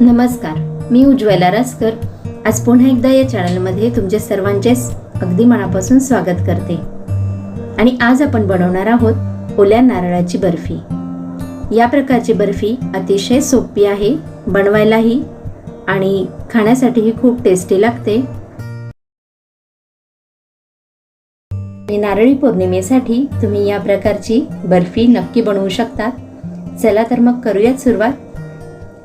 नमस्कार मी उज्ज्वला रासकर आज पुन्हा एकदा या चॅनलमध्ये तुमचे सर्वांचे अगदी मनापासून स्वागत करते. आणि आज आपण बनवणार आहोत ओल्या नारळाची बर्फी. या प्रकारची बर्फी अतिशय सोपी आहे बनवायलाही आणि खाण्यासाठीही खूप टेस्टी लागते. आणि नारळी पौर्णिमेसाठी तुम्ही या प्रकारची बर्फी नक्की बनवू शकता चला तर मग करूयात सुरुवात.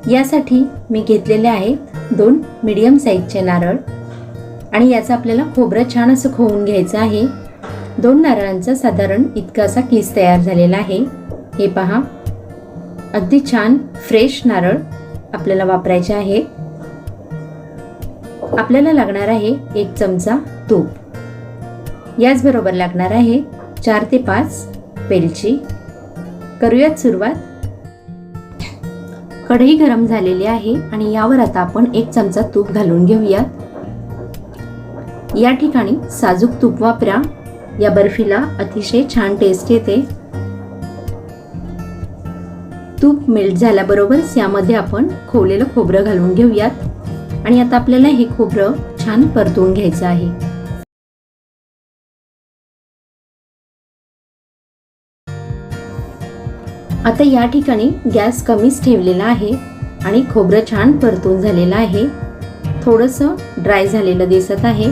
यासाठी मी घेतलेले आहेत दोन मीडियम साईजचे नारळ. आणि याचं आपल्याला खोबरं छान असं खोवून घ्यायचं आहे. दोन नारळांचा साधारण इतका असा किस तयार झालेला आहे. हे पहा. अगदी छान फ्रेश नारळ आपल्याला वापरायचे आहे. आपल्याला लागणार आहे एक चमचा तूप. याचबरोबर लागणार आहे चार ते पाच वेलची. करूयात सुरुवात. कढई गरम झालेली आहे आणि यावर आता आपण एक चमचा तूप घालून घेऊयात. या ठिकाणी साजूक तूप वापरा. या बर्फीला अतिशय छान टेस्ट येते. तूप मेल्ट झाल्याबरोबरच यामध्ये आपण खोवलेलं खोबरं घालून घेऊयात. आणि आता आपल्याला हे खोबरं छान परतवून घ्यायचं आहे. आता या ठिकाणी गॅस कमीच ठेवलेला आहे आणि खोबरं छान परतून झालेलं आहे. थोडंसं ड्राय झालेलं दिसत आहे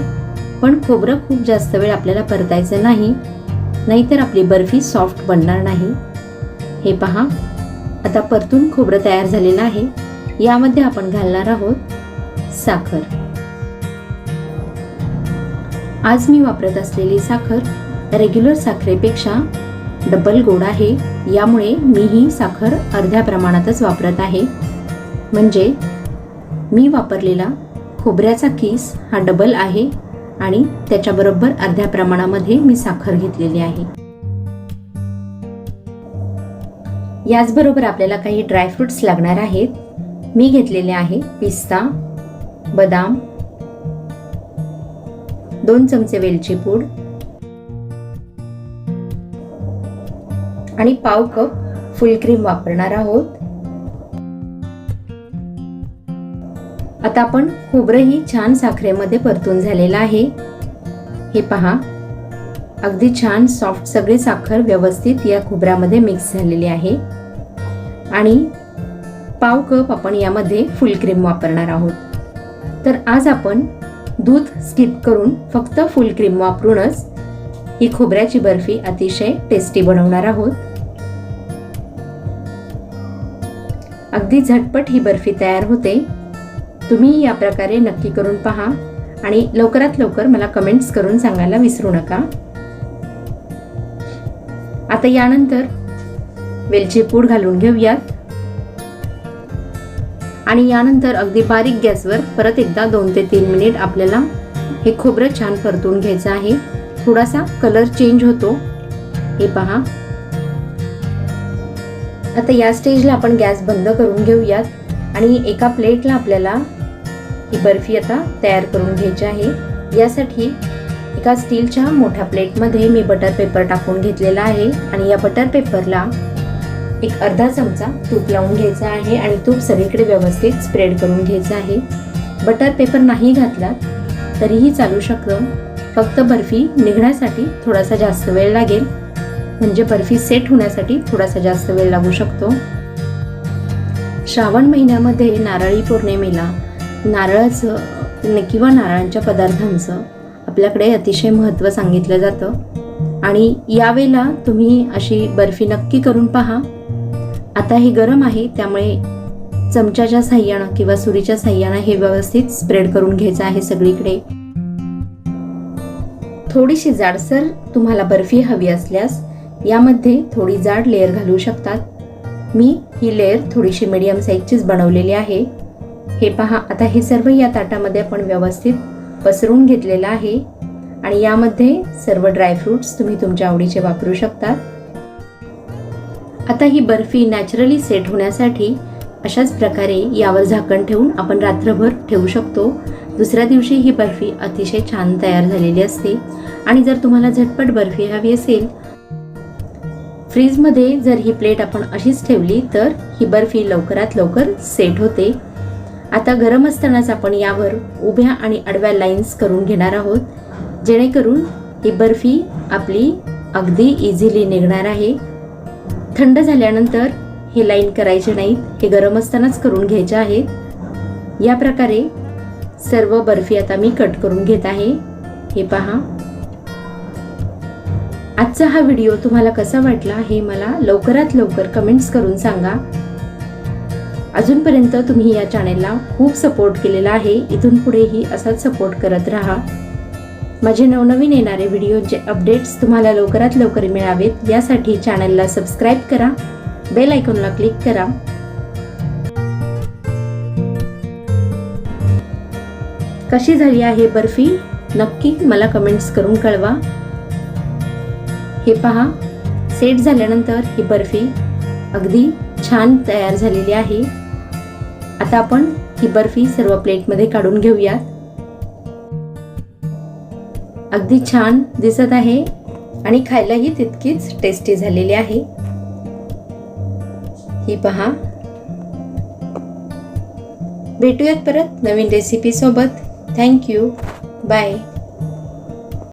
पण खोबरं खूप जास्त वेळ आपल्याला परतायचं नाही नाहीतर आपली बर्फी सॉफ्ट बनणार नाही. हे पहा आता परतून खोबरं तयार झालेलं आहे. यामध्ये आपण घालणार आहोत साखर. आज मी वापरत असलेली साखर रेग्युलर साखरेपेक्षा डबल गोड आहे. यामुळे मी ही साखर अर्ध्या प्रमाणातच वापरत आहे. म्हणजे मी वापरलेला खोबऱ्याचा किस हा डबल आहे आणि त्याच्याबरोबर अर्ध्या प्रमाणामध्ये मी साखर घेतलेली आहे. याचबरोबर आपल्याला काही ड्रायफ्रुट्स लागणार आहेत. मी घेतलेले आहे पिस्ता बदाम दोन चमचे वेलची पूड आणि पाव कप फुल क्रीम वापरणार आहोत. आता आपण खोबरंही छान साखरेमध्ये परतून झालेलं आहे. हे पहा. अगदी छान सॉफ्ट सगळी साखर व्यवस्थित या खोबऱ्यामध्ये मिक्स झालेली आहे. आणि पाव कप आपण यामध्ये फुल क्रीम वापरणार आहोत. तर आज आपण दूध स्किप करून फक्त फुल क्रीम वापरूनच ही खोबऱ्याची बर्फी अतिशय टेस्टी बनवणार आहोत. अगदी झटपट ही बर्फी तयार होते. तुम्ही या प्रकारे नक्की करून पहा आणि लवकरात लवकर मला कमेंट्स करून सांगायला विसरू नका. आता यानंतर वेलची पूड घालून घेऊयात. आणि यानंतर अगदी बारीक गॅसवर परत एकदा दोन ते तीन मिनिट आपल्याला हे खोबरं छान परतून घ्यायचं आहे. थोडासा कलर चेंज होतो. हे पहा. आता या स्टेजला आपण गॅस बंद करून घेऊयात. आणि एका प्लेटला आपल्याला ही बर्फी आता तयार करून घ्यायची आहे. यासाठी एका स्टीलच्या मोठ्या प्लेटमध्ये मी बटर पेपर टाकून घेतलेला आहे. आणि या बटर पेपरला एक अर्धा चमचा तूप लावून घ्यायचा आहे. आणि तूप सगळीकडे व्यवस्थित स्प्रेड करून घ्यायचं आहे. बटर पेपर नाही घातला तरीही चालू शकतं. फक्त बर्फी निघण्यासाठी थोडासा जास्त वेळ लागेल. म्हणजे बर्फी सेट होण्यासाठी थोडासा जास्त वेळ लागू शकतो. श्रावण महिन्यामध्ये नारळी पौर्णिमेला नारळाचं किंवा नारळांच्या पदार्थांचं आपल्याकडे अतिशय महत्त्व सांगितलं जातं. आणि यावेळेला तुम्ही अशी बर्फी नक्की करून पहा. आता हे गरम आहे त्यामुळे चमच्याच्या साह्यानं किंवा सुरीच्या साह्यानं हे व्यवस्थित स्प्रेड करून घ्यायचं आहे सगळीकडे. थोडीशी जाडसर तुम्हाला बर्फी हवी असल्यास यामध्ये थोडी जाड लेअर घालू शकतात. मी ही लेअर थोडीशी मीडियम साईजचीच बनवलेली आहे. हे पहा आता हे सर्व या ताटामध्ये आपण व्यवस्थित पसरून घेतलेलं आहे. आणि यामध्ये सर्व ड्रायफ्रूट्स तुम्ही तुमच्या आवडीचे वापरू शकता. आता ही बर्फी नॅचरली सेट होण्यासाठी अशाच प्रकारे यावर झाकण ठेवून आपण रात्रभर ठेवू शकतो. दुसऱ्या दिवशी ही बर्फी अतिशय छान तयार झालेली असते. आणि जर तुम्हाला झटपट बर्फी हवी असेल फ्रीजमध्ये जर ही प्लेट आपण अशीच ठेवली तर ही बर्फी लवकरात लवकर सेट होते. आता गरम असतानाच आपण यावर उभ्या आणि आडव्या लाईन्स करून घेणार आहोत जेणेकरून ही बर्फी आपली अगदी इझिली निघणार आहे. थंड झाल्यानंतर हे लाईन करायचे नाहीत हे गरम असतानाच करून घ्यायचे आहेत. या प्रकारे सर्व बर्फी आता मी कट करून घेत आहे. हे पहा. आजचा हा व्हिडिओ तुम्हाला कसा वाटला हे मला लवकरात लवकर कमेंट्स करून सांगा. अजूनपर्यंत तुम्ही या चॅनेलला खूप सपोर्ट केलेला आहे. इथून पुढेही असाच सपोर्ट करत राहा. माझे नवनवीन येणारे व्हिडिओचे अपडेट्स तुम्हाला लवकरात लवकर मिळावेत. यासाठी चॅनलला सबस्क्राईब करा. बेल आयकॉनला क्लिक करा. कशी झाली आहे बर्फी? नक्की मला कमेंट्स करून कळवा. हे पहा. सेट झाल्यानंतर ही बर्फी अगदी छान तयार झालेली आहे. आता आपण ही बर्फी सर्व प्लेटमध्ये काढून घेऊयात. अगदी छान दिसत आहे आणि खायलाही तितकीच टेस्टी झालेली आहे. ही पहा. भेटूयात परत नवीन रेसिपी सोबत. Thank you bye